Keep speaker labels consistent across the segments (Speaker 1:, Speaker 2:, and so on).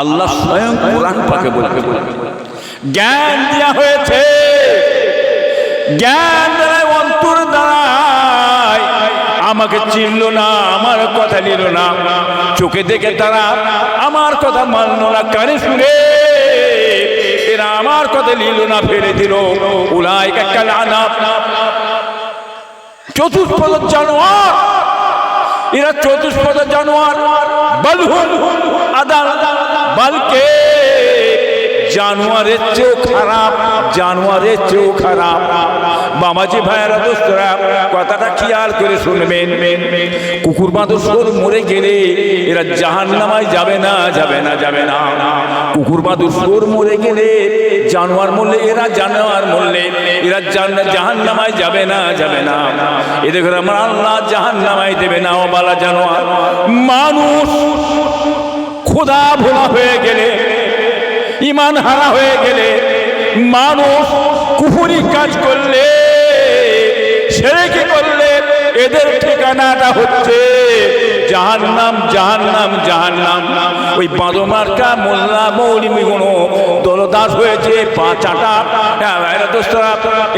Speaker 1: আল্লাহ স্বয়ং কোরআন পাকে বলে। জ্ঞান দেওয়া হয়েছে। জ্ঞান দ্বারা অন্তর দ্বারায় আমাকে চিনল না, আমার কথা নিল না। চোখে দেখে তারা আমার কথা মানল না, কানে শুনে এরা আমার কথা নিল না, ফেলে দিল। উলাই একটা লানা চতুষ্পদ জানোয়ার। এরা চতুষ্পদ জানোয়ার। বলহুম আদাল। বলকে জানোয়ারের চেয়েও খারাপ, জানোয়ারের চেয়েও খারাপ। বামাজি ভাইয়েরা, দোস্তরা, কথাটা খেয়াল করে শুনবেন। কুকুর বাঁদর মরে গেলে এরা জাহান নামায় যাবে না যাবে না যাবে না। কুকুর বাঁদর সোর মরে গেলে জানোয়ার মরলে, এরা জানোয়ার মরলে, এরা জাহান নামায় যাবে না যাবে না। এদের আমার আল্লাহ জাহান নামায় দেবে না, ও বালা জানোয়ার। মানুষ খোদা ভোলা হয়ে গেলে ইমান হারা হয়ে গেলে মানুষ কুফুরি কাজ করলে, সেরে কি করলে? এদের ঠিকানাটা হচ্ছে জাহান্নাম জাহান্নাম জাহান্নাম। ওই বাঁদমার্কা মোল্লা মৌলিমি গুণ দলদাস হয়েছে, পাঁচাটা। দোস্তরা,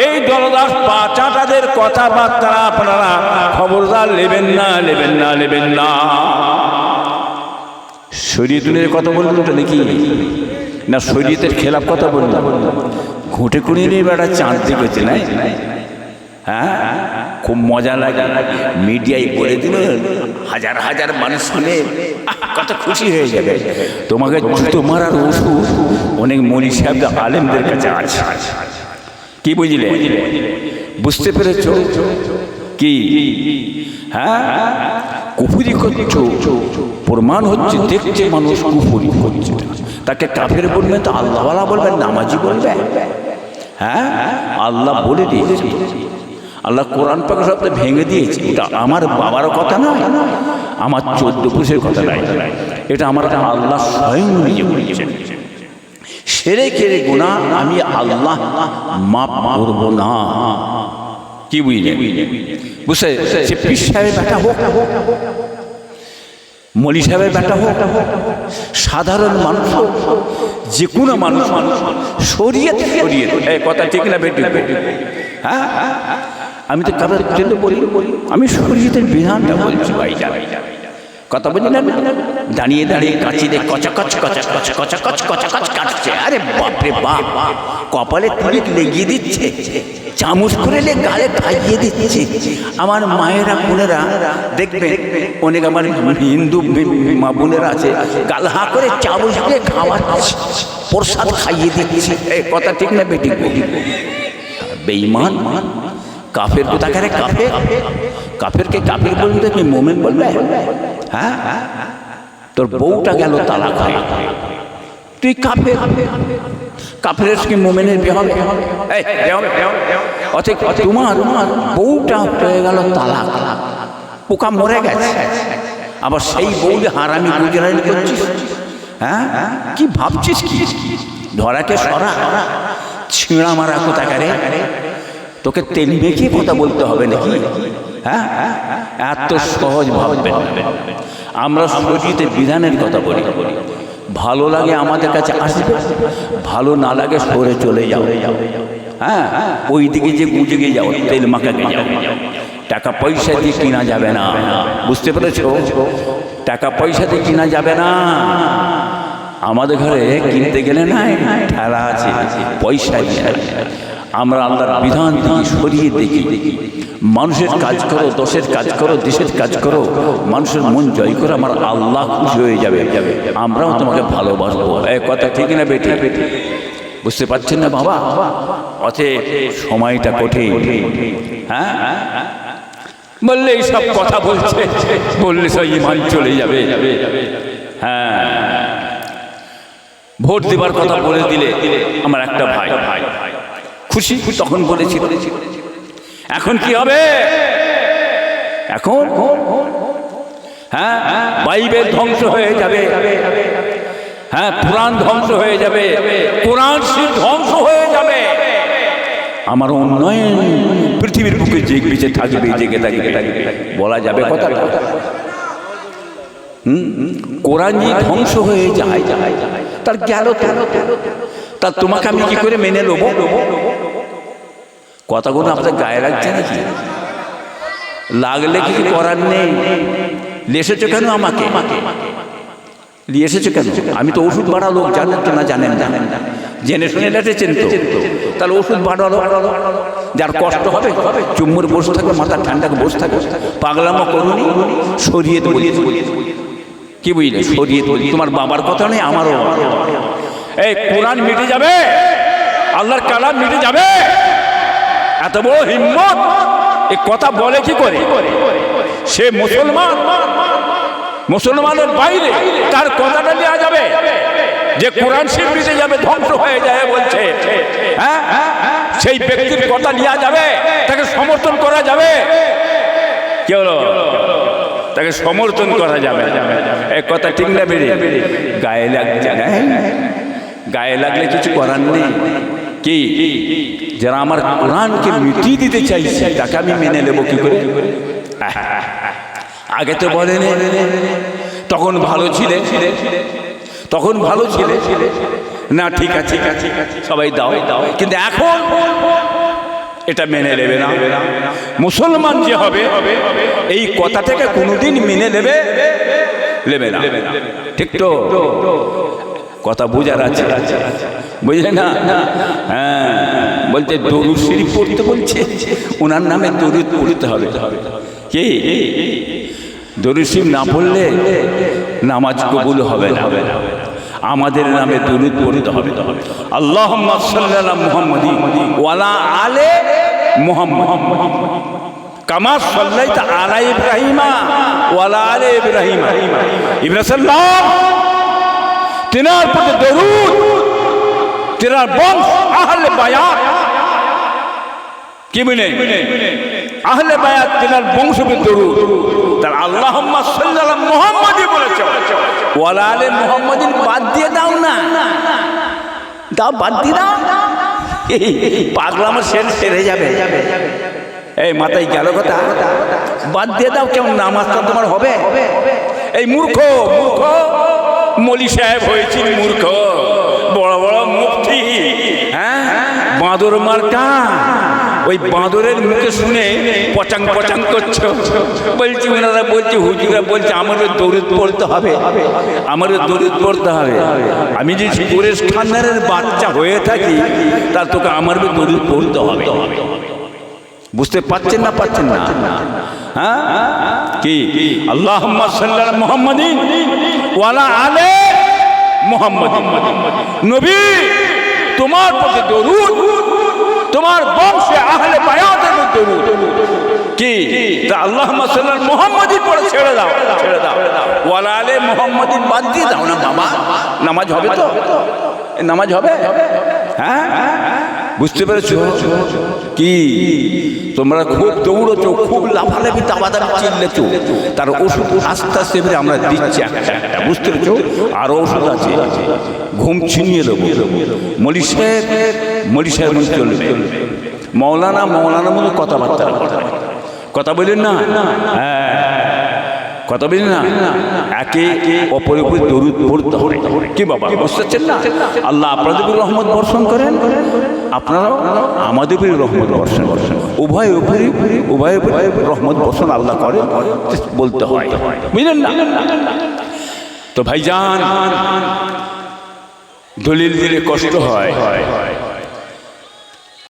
Speaker 1: এই দলদাস, পাঁচাটাদের কথাবার্তা আপনারা খবরদার নেবেন না নেবেন না নেবেন না। শরীয়তুলের কথা বললেন তো নাকি? না, শরীয়তের খেলাপ কথা বললাম ঘুঁটে কুড়িয়ে নিয়ে বেড়া চাঁদ দিকেছে নাই? হ্যাঁ? খুব মজা লাগে। মিডিয়ায় করে দিল, হাজার হাজার মানুষ শুনে কত খুশি হয়ে যাবে। তোমাকে জুতো মারার ওষুধ অনেক মনি সাহেব আলেমদের কাছে আছে। কি বুঝলে? বুঝতে পেরেছ? কি? হ্যাঁ? কুফুরি করছ? প্রমাণ হচ্ছে দেখছে মানুষ কুফুরি করছে তাকে কাফের বলবেন তো আল্লাহওয়ালা বলবেন, নামাজি বলবেন হ্যাঁ? আল্লাহ বলে দিয়েছে। আল্লাহ কোরআন পাকে সব তো ভেঙে দিয়েছে। এটা আমার বাবার কথা নয়, আমার চোদ্দ পুরুষের কথা নয়। এটা আমার আল্লাহ স্বয়ং নিজে বলেছেন। সেরে কেড়ে গুণা আমি আল্লাহ মাপ করব না। কি বুঝলে বুঝছে? সে পীর সাহেবের ব্যাটা হোক, মলি সাহেবের ব্যাটা হোক, সাধারণ মানুষ যে কোনো মানুষ মানুষ সরিয়ে সরিয়ে কথা ঠিক না বেটি? হ্যাঁ? আমি তো কারোর জন্য বলি আমি সরিয়ে বিধানটা বলছি, ভাই কথা বুঝলেন দাঁড়িয়ে দাঁড়িয়ে কাঁচিতে কচা কচ কচা কচ কচা কচ কচা কচ কাটছে। আরে বাপরে বাপ, কপালে তুলিক লেগিয়ে দিচ্ছে, চামচ করে লে গালে খাইয়ে দিচ্ছে। আমার মায়েরা, বোনেরা দেখবে অনেক আমার হিন্দু মা বোনেরা আছে, গাল হা করে চামচ দিয়ে খাওয়াচ্ছে, প্রসাদ খাইয়ে দিচ্ছে। কথা ঠিক না, বেটি? বেইমান কাফের কোথাকারে কাফের, কাফেরকে কাফের বলতে তুমি মোমেন বলবে? হ্যাঁ? তোর বউটা গেল তালাক হয়ে। তুই কাফের। কাফের কি মোমেনের বিয়ে হবে? অথচ তোমার বউটা হয়ে গেল তালাক। পোকা মরে গেছে। আবার সেই বউলে হারামি গুজরানি করছিস? হ্যাঁ? কি ভাবছিস কি? ধরাকে সরা। ছিঁড়া মারা কোথাকারে? তোকে তেল মেখে কথা বলতে হবে নাকি? হ্যাঁ? এত সহজ ভাববেন আমরা সজিতে বিধানের কথা বলি। ভালো লাগে আমাদের কাছে আসবে, ভালো না লাগে সরে চলে যাও। হ্যাঁ? ওই দিকে যে গুজে যাও, তেল মাখাকে টাকা পয়সা দিয়ে কিনা যাবে না। বুঝতে পেরেছ? টাকা পয়সা দিয়ে কিনা যাবে না। আমাদের ঘরে কিনতে গেলে না, ঠেলা আছে, পয়সা দিয়ে। আমরা আল্লাহর বিধান সরিয়ে দেখি। দেখি মানুষের কাজ করো দশের কাজ করো, দেশের কাজ করো, মানুষের মন জয় করে আমার আল্লাহ খুশি হয়ে যাবে। আমরাও তোমাকে ভালোবাসবো। এক কথা ঠিক না বেটে বুঝতে পারছেন না বাবা? অথে সময়টা কঠিন। হ্যাঁ? বললে এইসব কথা বলছে, বললে সব ইমান চলে যাবে। হ্যাঁ। ভোট দেবার কথা বলে দিলে আমার একটা ভাই ভাই। খুশি? তখন বলেছি এখন কি হবে? এখন? হ্যাঁ বাইবেল ধ্বংস হয়ে যাবে। হ্যাঁ পুরাণ ধ্বংস হয়ে যাবে। কোরআন শিব ধ্বংস হয়ে যাবে। আমার উন্নয়ন পৃথিবীর বুকে যে বেঁচে থাকবে জেগে থাকবে, বলা যাবে কথা কোরআন যে ধ্বংস হয়ে যায়, তার গেল তেল তা তোমাকে আমি কি করে মেনে নেব? কথাগুলো আপনার গায়ে লাগছে নাকি? লাগলে কিছু করার নেই। লেসেছো কেন আমাকে? এসেছ কেন? আমি তো ওষুধ বাড়া লোক, জানেন তো না, জানেন জানেন জেনে শুনে লেটেছেন তাহলে ওষুধ বাড়ালো। যার কষ্ট হবে চুম্মুর বসে থাকবে, মাথার ঠান্ডাকে বসে থাকবে। পাগলামো করুনি, সরিয়ে তো বলি কি বুঝলে? সরিয়ে তোমার বাবার কথা নেই আমারও। এই কোরআন মিটে যাবে, আল্লাহর কালাম মিটে যাবে। এত বড় হিম্মত? এ কথা বলে কি করে? সে মুসলমান। মুসলমানের বাইরে তার কথাটা নেওয়া যাবে। যে কোরআন স্বীকৃতি যাবে, ধ্বংস হয়ে যায় বলছে। হ্যাঁ? সেই ব্যক্তির কথা নেওয়া যাবে, তাকে সমর্থন করা যাবে। কি তাকে সমর্থন করা যাবে। এক কথা ঠিক না বেরিয়ে গায়ে লাগছে না গায়ে লাগলে কিছু করার নেই। কি? যারা আমার কোরআনকে মিটিয়ে দিতে চাইছে, তাকে আমি মেনে নেব কি করে? আগে তো বলেন, তখন ভালো ছিলে, তখন ভালো ছিলে। না, ঠিক আছে, সবাই দাও। কিন্তু এখন এটা মেনে নেবে না। মুসলমান যে হবে, এই কথা থেকে কোনোদিন মেনে নেবে নেবে না। ঠিক তো? কথা বোঝার আছে। বুঝলে না? হ্যাঁ বলতে দরুদ শরীফ পড়তে বলছে। ওনার নামে দরুদ পড়তে হবে। কে? দরুদ শরীফ না পড়লে নামাজ কবুল হবে না। আমাদের নামে দরুদ পড়তে হবে। আল্লাহ মুহাম্মদি ওয়ালা আলে মুহাম্মদ। কামা সাল্লাইতা আলা ইব্রাহিমা ওয়ালা আলে ইব্রাহিমা। ইব্রাহিম সাল্লাম তিনার প্রতি দরুদ, তিনার বংশ আহলে বায়াত। কি বলে আহলে বায়াত তিনার বংশ দরুদ। তার আল্লাহুম্মা সাল্লাল্লাহু মুহাম্মাদি বলেছে ওয়ালা আলে মুহাম্মাদিন বাদ দিয়ে দাও না। দাও, বাদ দিয়ে দাও। পাগলামো শের সেরে যাবে। এই মাথায় গেল কথা। বাদ দিয়ে দাও, কেমন নামাজটা তোমার হবে? এই মূর্খ মূর্খ। মলি সাহেব হয়েছি মূর্খ। বড় বড় মুক্তি হ্যাঁ? বাঁদর মার্কা। ওই বাঁদরের মুখে শুনে পচাং পচাং করছ। বলছি, ওনারা বলছে, হুজুরা বলছে, আমারও দৌড়িত পড়তে হবে। আমারও দৌড়িত পড়তে হবে। আমি যে সুরেশ খান্নারের বাচ্চা হয়ে থাকি, তার তোকে আমারও দৌড়িত পড়তে হবে। বুঝতে পারছেন না পারছেন না? হ্যাঁ? কি? আল্লাহ মোহাম্মদিন ওয়ালা আলে মোহাম্মদিন। নবী, তোমার প্রতি দরুদ, তোমার বংশে আহলে বায়াতের মধ্যে কি? তা আল্লাহ সাল্লাম মোহাম্মদিন পড়ে ছেড়ে দাও। ছেড়ে দাও। ওয়ালা আলে মোহাম্মদিন বাদ দিয়ে দাও না বাবা নামাজ হবে তো? নামাজ হবে? হ্যাঁ? বুঝতে পেরেছ? কি? তোমরা খুব দৌড়ছো, খুব লাফালাফি, দাবাদাবি চিল্লেছো। তার ওষুধ আস্তে আস্তে এবারে আমরা দিচ্ছি বুঝতে পেরেছ? আরও ওষুধ আছে। ঘুম ছিনিয়ে দেবো। মলি সাহেব চলবে। মৌলানা মৌলানা মনে কথাবার্তা। কথা বলেন না? হ্যাঁ। কথা বলি না একে অপরের উপরে দরুদ পড়তে হবে। কি বাবা বুঝতে পারছেন না আল্লাহ আপনাদের উপরে রহমত বর্ষণ করেন, আপনারাও আমাদের উপরে রহমত বর্ষণ বর্ষণ উভয় উপরে উভয় উপরে রহমত বর্ষণ আল্লাহ করে বলতে হয়। বুঝলেন না? তো ভাইজান, দলিল দিলে কষ্ট হয়।